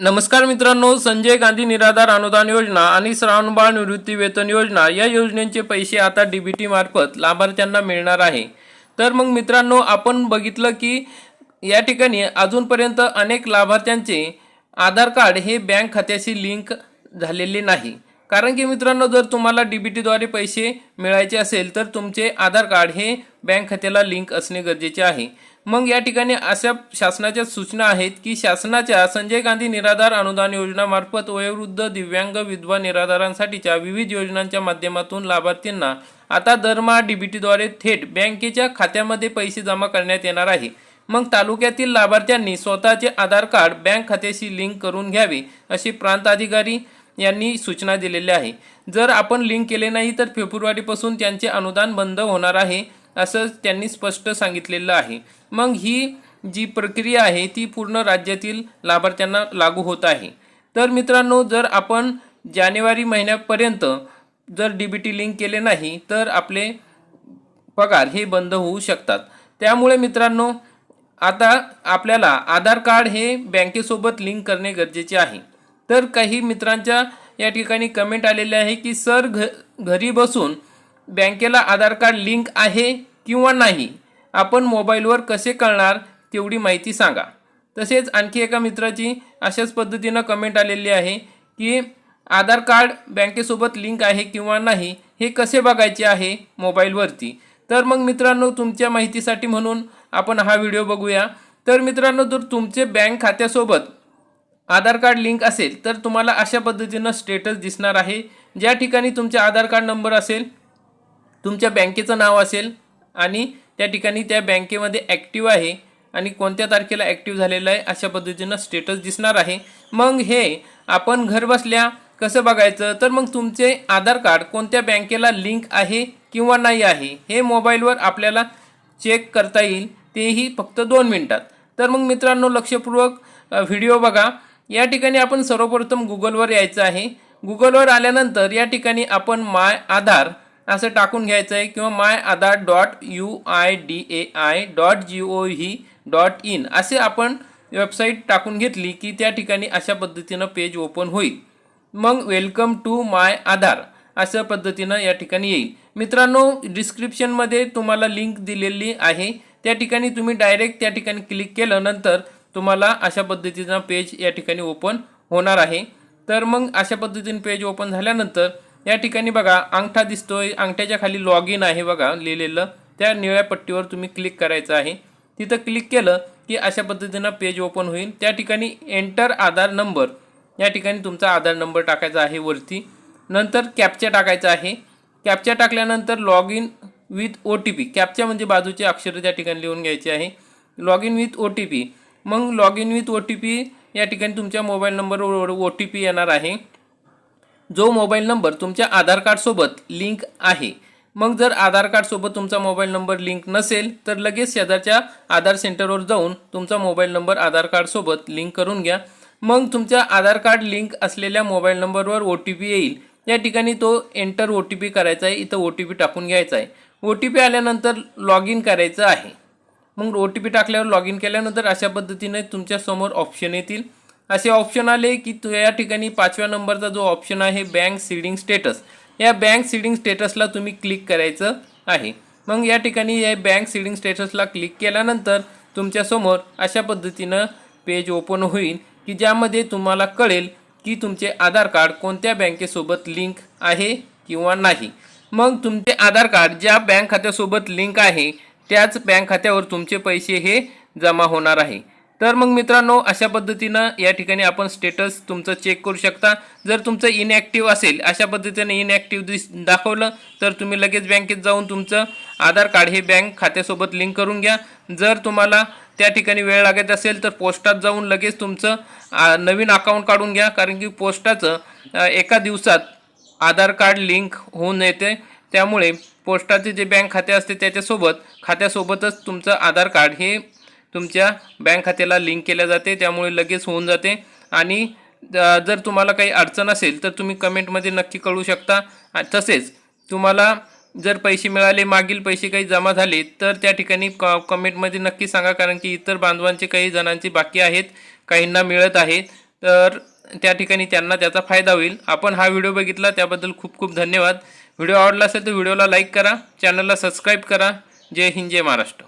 नमस्कार मित्रांनो संजय गांधी निराधार अनुदान योजना आणि श्रावणबाळ निवृत्ती वेतन योजना या योजनेचे पैसे आता डीबीटी मार्फत लाभार्थ्यांना मिळणार आहे. तर मग मित्रांनो आपण बघितलं की या ठिकाणी अजूनपर्यंत अनेक लाभार्थ्यांचे आधार कार्ड हे बँक खात्याशी लिंक झालेले नाही. कारण की मित्रांनो जर तुम्हाला डीबीटीद्वारे पैसे मिळायचे असेल तर तुमचे आधार कार्ड हे बँक खात्याला लिंक असणे गरजेचे आहे. मग या ठिकाणी अशा शासनाच्या सूचना आहेत की शासनाच्या संजय गांधी निराधार अनुदान योजनामार्फत वयोवृद्ध दिव्यांग विधवा निराधारांसाठीच्या विविध योजनांच्या माध्यमातून लाभार्थींना आता दरमहा डीबीटीद्वारे थेट बँकेच्या खात्यामध्ये पैसे जमा करण्यात येणार आहे. मग तालुक्यातील लाभार्थ्यांनी स्वतःचे आधार कार्ड बँक खात्याशी लिंक करून घ्यावे अशी प्रांत अधिकारी यांनी सूचना दिलेल्या आहे. जर आपण लिंक केले नाही तर फेब्रुवारीपासून त्यांचे अनुदान बंद होणार आहे. असं त्यांनी स्पष्ट सांगितलेलं आहे. मग ही जी प्रक्रिया आहे ती पूर्ण राज्यातील लाभार्थ्यांना लागू होत आहे. तर मित्रांनो जर आपण जानेवारी महिन्यापर्यंत जर डी बी टी लिंक केले नाही तर आपले पगार हे बंद होऊ शकतात. त्यामुळे मित्रांनो आता आपल्याला आधार कार्ड हे बँकेसोबत लिंक करणे गरजेचे आहे. तर काही मित्रांच्या या ठिकाणी कमेंट आलेले आहे की सर घ घरी बसून बँकेला आधार कार्ड लिंक आहे किंवा नाही आपण मोबाईलवर कसे कळणार तेवढी माहिती सांगा. तसेच आणखी एका मित्राची अशाच पद्धतीनं कमेंट आलेली आहे की आधार कार्ड बँकेसोबत लिंक आहे किंवा नाही हे कसे बघायचे आहे मोबाईलवरती. तर मग मित्रांनो तुमच्या माहितीसाठी म्हणून आपण हा व्हिडिओ बघूया. तर मित्रांनो जर तुमचे बँक खात्यासोबत आधार कार्ड लिंक असेल तर तुम्हाला अशा पद्धतीनं स्टेटस दिसणार आहे. ज्या ठिकाणी तुमचे आधार कार्ड नंबर असेल तुमच्या बँकेचं नाव असेल आणि त्या ठिकाणी त्या बँकेमध्ये ॲक्टिव्ह आहे आणि कोणत्या तारखेला ॲक्टिव्ह झालेलं आहे अशा पद्धतीनं स्टेटस दिसणार आहे. मग हे आपण घरबसल्या कसं बघायचं? तर मग तुमचे आधार कार्ड कोणत्या बँकेला लिंक आहे किंवा नाही आहे हे मोबाईलवर आपल्याला चेक करता येईल. तेही फक्त दोन मिनटात. तर मग मित्रांनो लक्षपूर्वक व्हिडिओ बघा. या ठिकाणी आपण सर्वप्रथम गुगलवर यायचं आहे. गुगलवर आल्यानंतर या ठिकाणी आपण माय आधार असं टाकून घ्यायचं आहे किंवा my Aadhaar dot U I D A I dot G O V dot in असे आपण वेबसाईट टाकून घेतली की त्या ठिकाणी अशा पद्धतीनं पेज ओपन होईल. मग वेलकम टू माय आधार अशा पद्धतीनं या ठिकाणी येईल. मित्रांनो डिस्क्रिप्शनमध्ये तुम्हाला लिंक दिलेली आहे. त्या ठिकाणी तुम्ही डायरेक्ट त्या ठिकाणी क्लिक केलं नंतर तुम्हाला अशा पद्धतीनं पेज या ठिकाणी ओपन होणार आहे. तर मग अशा पद्धतीने पेज ओपन झाल्यानंतर या ठिकाणी बघा अंगठा दिसतोय अंगठ्याच्या खाली लॉग इन आहे बघा लिहिलेलं. त्या निळ्या पट्टीवर तुम्ही क्लिक करायचं आहे. तिथं क्लिक केलं की अशा पद्धतीनं पेज ओपन होईल. त्या ठिकाणी एंटर आधार नंबर या ठिकाणी तुमचा आधार नंबर टाकायचा आहे वरती. नंतर कॅप्चा टाकायचा आहे. कॅप्चा टाकल्यानंतर log in with O T P captcha म्हणजे बाजूचे अक्षर त्या ठिकाणी लिहून घ्यायचे आहे. Log in with O T P मग log in with O T P या ठिकाणी तुमच्या मोबाईल नंबरवर ओ टी पी येणार आहे. जो मोबाईल नंबर तुमच्या आधार कार्डसोबत लिंक आहे. मग जर आधार कार्डसोबत तुमचा मोबाईल नंबर लिंक नसेल तर लगेच शेजारच्या आधार सेंटरवर जाऊन तुमचा मोबाईल नंबर आधार कार्डसोबत लिंक करून घ्या. मग तुमच्या आधार कार्ड लिंक असलेल्या मोबाईल नंबरवर ओ टी पी येईल. या ठिकाणी तो एंटर ओ टी पी करायचा आहे. इथं ओ टी पी टाकून घ्यायचा आहे. ओ टी पी आल्यानंतर लॉग इन करायचं आहे. मग ओ टी पी टाकल्यावर लॉग इन केल्यानंतर अशा पद्धतीने तुमच्यासमोर ऑप्शन येतील. असे ऑप्शन आले की तु या ठिकाणी पाचव्या नंबरचा जो ऑप्शन आहे बँक सीडिंग स्टेटस या बँक सीडिंग स्टेटसला तुम्ही क्लिक करायचं आहे. मग या ठिकाणी या बँक सीडिंग स्टेटसला क्लिक केल्यानंतर तुमच्यासमोर अशा पद्धतीनं पेज ओपन होईल की ज्यामध्ये तुम्हाला कळेल की तुमचे आधार कार्ड कोणत्या बँकेसोबत लिंक आहे किंवा नाही. मग तुमचे आधार कार्ड ज्या बँक खात्यासोबत लिंक आहे त्याच बँक खात्यावर तुमचे पैसे हे जमा होणार आहे. तर मग मित्रांनो अशा पद्धतीनं या ठिकाणी आपण स्टेटस तुमचं चेक करू शकता. जर तुमचं इनॲक्टिव्ह असेल अशा पद्धतीने इनॲक्टिव्ह दिस दाखवलं तर तुम्ही लगेच बँकेत जाऊन तुमचं आधार कार्ड हे बँक खात्यासोबत लिंक करून घ्या. जर तुम्हाला त्या ठिकाणी वेळ लागत असेल तर पोस्टात जाऊन लगेच तुमचं नवीन अकाउंट काढून घ्या. कारण की पोस्टाचं एका दिवसात आधार कार्ड लिंक होऊन येते. त्यामुळे पोस्टाचे जे बँक खाते असते त्याच्यासोबत खात्यासोबतच तुमचं आधार कार्ड हे तुमच्या बँक खात्याला लिंक केल्या जाते त्यामुळे लगेच होऊन जाते. आणि जर तुम्हाला काही अडचण असेल तर तुम्ही कमेंटमध्ये नक्की कळू शकता. तसेच तुम्हाला जर पैसे मिळाले मागील पैसे काही जमा झाले तर त्या ठिकाणी क कमेंटमध्ये नक्की सांगा कारण की इतर बांधवांचे काही जणांचे बाकी आहेत काहींना मिळत आहेत तर त्या ठिकाणी त्यांना त्याचा फायदा होईल. आपण हा व्हिडिओ बघितला त्याबद्दल खूप खूप धन्यवाद. व्हिडिओ आवडला असेल तर व्हिडिओला लाईक करा चॅनलला सबस्क्राईब करा. जय हिंद जय महाराष्ट्र.